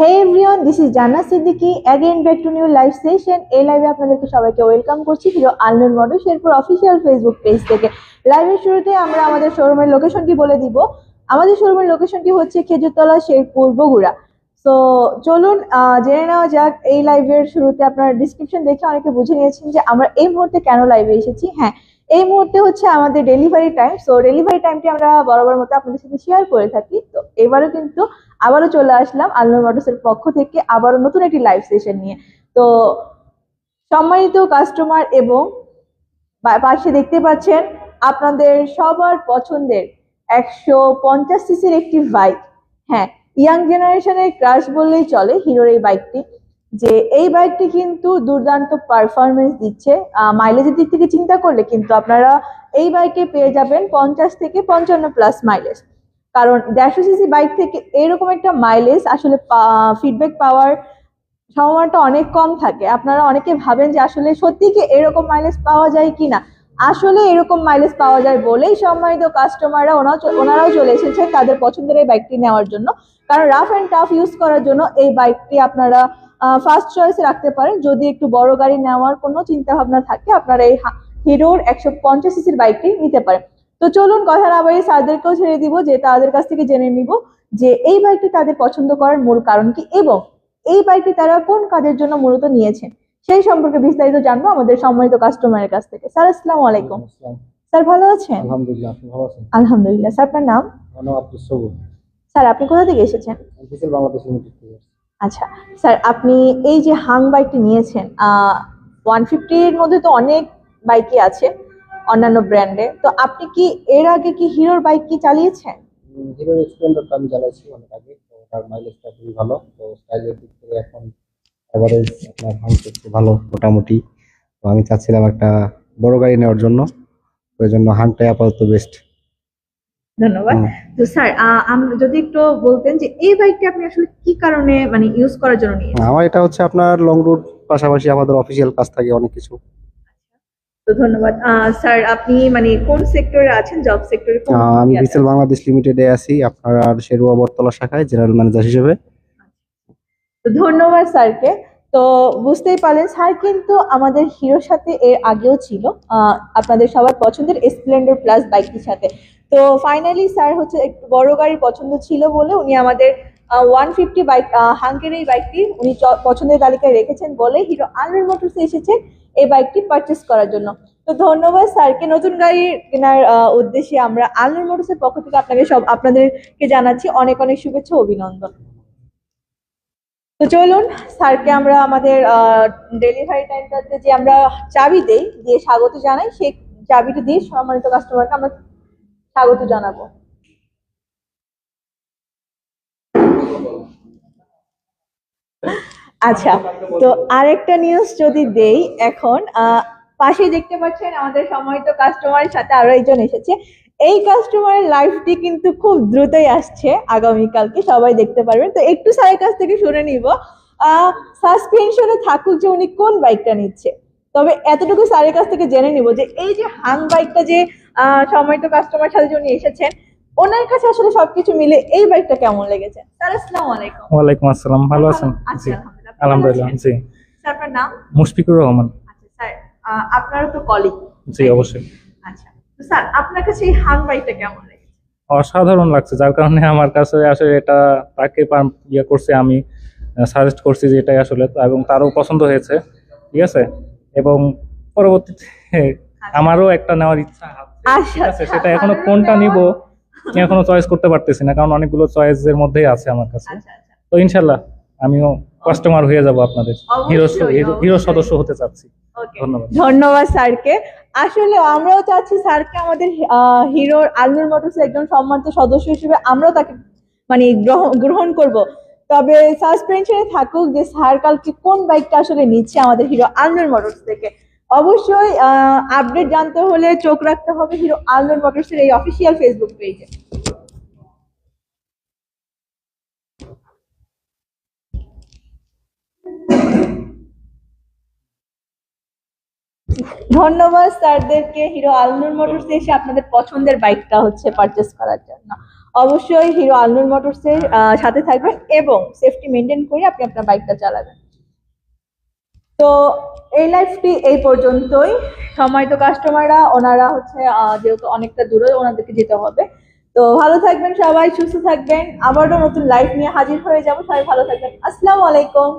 Hey everyone this is Janna Siddiqui again back to new live session এই লাইভে আপনাদেরকে সবাইকে ওয়েলকাম করছি Hero Alnur model Sherpur official Facebook page থেকে। লাইভের শুরুতে আমরা আমাদের শোরুমের লোকেশনটি বলে দিব। আমাদের শোরুমের লোকেশনটি হচ্ছে খেজুরতলা শেরপুর বগুড়া। তো চলুন জেনে নেওয়া যাক, এই লাইভের শুরুতে আপনারা ডিসক্রিপশন দেখে অনেকে বুঝে নিয়েছেন যে আমরা এই মুহূর্তে কেন লাইভে এসেছি। হ্যাঁ এই মুহূর্তে হচ্ছে আমাদের ডেলিভারি টাইম সো ডেলিভারি টাইমটি আমরা বরাবর মতো আপনাদের সাথে শেয়ার করে থাকি। তো এবারও কিন্তু আবারও চলে আসলাম আলনুর মোটরসের পক্ষ থেকে আবারও নতুন একটি লাইভ সেশন নিয়ে। তো সম্মানিত কাস্টমার এবং পাশে দেখতে পাচ্ছেন আপনাদের সবার পছন্দের একশো পঞ্চাশ সিসির একটি বাইক হ্যাঁ ইয়াং জেনারেশনের ক্রাশ বললেই চলে হিরোর এই বাইকটি যে এই বাইকটি কিন্তু দুর্দান্ত পারফরমেন্স দিচ্ছে। মাইলেজের দিক থেকে চিন্তা করলে কিন্তু আপনারা এই বাইকে পেয়ে যাবেন পঞ্চাশ থেকে পঞ্চান্ন প্লাস মাইলেজ কারণ দেড়শো সিসি বাইক থেকে এরকম একটা মাইলেজ আসলে ফিডব্যাক পাওয়ার সম্ভাবনাটা অনেক কম থাকে। আপনারা অনেকে ভাবেন যে আসলে সত্যি কি এরকম মাইলেজ পাওয়া যায় কিনা আসলে এরকম মাইলেজ পাওয়া যায় বলেই সম্মানিত কাস্টমাররা ওনারা ওনারাও চলে এসেছে তাদের পছন্দের এই বাইকটি নেওয়ার জন্য। কারণ রাফ অ্যান্ড টাফ ইউজ করার জন্য এই বাইকটি আপনারা ফার্স্ট চয়েসে রাখতে পারেন। যদি একটু বড় গাড়ি নেওয়ার কোনো চিন্তা ভাবনা থাকে আপনারা এই হিরোর একশো পঞ্চাশ সিসির বাইকটি নিতে পারেন। তো চলুন কথা না বাড়ি স্যারদেরকেও ছেড়ে দিব যে তাদের কাছ থেকে জেনে নিব যে এই বাইকটি তাদের পছন্দ করার মূল কারণ কি এবং এই বাইকটি তারা কোন কাজের জন্য মূলত নিয়েছেন সেই সম্পর্কে বিস্তারিত জানব আমাদের সম্মানিত কাস্টমারের কাছ থেকে। স্যার আসসালামু আলাইকুম। স্যার ভালো আছেন? আলহামদুলিল্লাহ ভালো আছেন? আলহামদুলিল্লাহ। স্যার আপনার নাম? আব্দুল সবুর। স্যার আপনি কোথা থেকে এসেছেন? বাংলাদেশ লিমিটেড থেকে। আসছি। আচ্ছা স্যার, আপনি এই যে হাং বাইকটি নিয়েছেন ওয়ান ফিফটির মধ্যে তো অনেক বাইকই আছে, অন্যান্য ব্র্যান্ডে তো আপনি কি এর আগে কি হিরোর বাইক কি চালিয়েছেন? হিরোর এক্সপ্লেন্ডারটা আমি চালাইছি অনেক আগে, তো ওটার মাইলেজটা খুবই ভালো, তো স্টাইলের দিক থেকে এখন এভারেজ আপনার ভালো করছে ভালো মোটামুটি, তো আমি চাচ্ছিলাম একটা বড় গাড়ি নেওয়ার জন্য ওই জন্য হানটাই আপাতত বেস্ট ধন্যবাদ। তো স্যার যদি একটু বলতেন যে এই বাইকটি আপনি আসলে কি কারণে মানে ইউজ করার জন্য নিয়েছেন? আমার এটা হচ্ছে আপনার লং রুট পাশাপাশি আমাদের অফিসিয়াল কাজ থাকে অনেক কিছু। তো ধন্যবাদ। স্যার আপনি মানে কোন সেক্টরে আছেন? জব সেক্টরে আমি? বিসেল বাংলাদেশ লিমিটেডে আছি আপনার শেরুয়া বটতলা শাখায় জেনারেল ম্যানেজার হিসেবে। তো ধন্যবাদ স্যারকে। তো বুঝতেই পারলেন, স্যার কিন্তু আমাদের হিরোর সাথে এর আগেও ছিল আপনাদের সবার পছন্দের স্প্লেন্ডার প্লাস বাইকটির সাথে। তো ফাইনালি স্যার হচ্ছে একটু বড় গাড়ির পছন্দ ছিল বলে উনি আমাদের ওয়ান ফিফটি বাইক হাঙ্কের এই বাইকটি উনি পছন্দের তালিকায় রেখেছেন বলে হিরো আলমির মোটরসে এসেছেন এই বাইকটি পারচেস করার জন্য। তো ধন্যবাদ স্যারকে, নতুন গাড়ি কেনার উদ্দেশ্যে আমরা আলমির মোটরসের পক্ষ থেকে আপনাকে সব, আপনাদেরকে জানাচ্ছি অনেক অনেক শুভেচ্ছা অভিনন্দন। তো চলুন, স্যারকে আমরা আমাদের ডেলিভারি টাইমটাতে যে আমরা চাবি দেই, দিয়ে স্বাগত জানাই, সেই চাবিটা দিয়ে সম্মানিত কাস্টমারকে আমরা স্বাগত জানাব। আচ্ছা তো আরেকটা নিউজ যদি দেই এখন পাশেই দেখতে পাচ্ছেন আমাদের সম্মানিত কাস্টমারের সাথে আরও একজন এসেছে। এই কাস্টমারের লাইফটি কিন্তু খুব দ্রুতই আসছে আগামীকালকে সবাই দেখতে পারবেন। তো একটু স্যারের কাছ থেকে শুনে নিব সাসপেনশনে থাকুক যে উনি কোন বাইকটা নিচ্ছে। তবে এতটুকু স্যারের কাছ থেকে জেনে নিব যে এই যে হাং বাইকটা যে আহ, সম্মানিত কাস্টমার সাথে যে উনি এসেছেন ওনার কাছে আসলে সবকিছু মিলে এই বাইকটা কেমন লেগেছে? স্যার আসসালামু আলাইকুম। ওয়ালাইকুম আসসালাম ভালো আছেন? জি আলহামদুলিল্লাহ? জি। স্যার আপনার নাম? মুশফিকুর রহমান। আচ্ছা স্যার আহ, আপনারও তো কলিগ জি অবশ্যই। আচ্ছা স্যার আপনার কাছে এই হাং কেমন লেগেছে? অসাধারণ লাগছে যার কারণে আমার কাছে আসলে এটা তাকে ইয়ে করছে আমি সাজেস্ট করছি যে এটাই আসলে এবং তারও পছন্দ হয়েছে ঠিক আছে? এবং পরবর্তীতে আমারও একটা নেওয়ার ইচ্ছা আছে আছে? আচ্ছা, সেটা এখনও কোনটা নিব এখনও চয়েস করতে পারতেছি না কারণ অনেকগুলো চয়েসের মধ্যেই আছে আমার কাছে। আচ্ছা আচ্ছা। তো ইনশাল্লাহ আমিও কাস্টমার হয়ে যাব আপনাদের হিরো হিরো সদস্য হতে চাচ্ছি। ধন্যবাদ। ধন্যবাদ স্যারকে। আসলে আমরাও চাচ্ছি স্যারকে আমাদের হিরোর আলনুর মোটরস একজন সম্মানিত সদস্য হিসেবে আমরাও তাকে মানে গ্রহণ গ্রহণ করব। তবে সাসপেনশনে থাকুক যে স্যার কালকে কোন বাইকটা আসলে নিচ্ছে আমাদের হিরো আলনুর মোটরস থেকে। অবশ্যই আপডেট জানতে হলে চোখ রাখতে হবে হিরো আলনুর মোটরসের এই অফিসিয়াল ফেসবুক পেজে। ধন্যবাদ স্যারদেরকে। হিরো আলনুর মোটরস এসে আপনাদের পছন্দের বাইকটা হচ্ছে পারচেস করার জন্য। অবশ্যই হিরো আলনুর মোটরসের সাথে থাকবেন এবং সেফটি মেনটেন করে আপনি আপনার বাইকটা চালাবেন। তো এই লাইফটি এই পর্যন্তই। সময় তো কাস্টমাররা ওনারা হচ্ছে যেহেতু অনেকটা দূরে, ওনাদেরকে যেতে হবে। তো ভালো থাকবেন সবাই, সুস্থ থাকবেন। আবারও নতুন লাইফ নিয়ে হাজির হয়ে যাব। সবাই ভালো থাকবেন। আসসালামু আলাইকুম।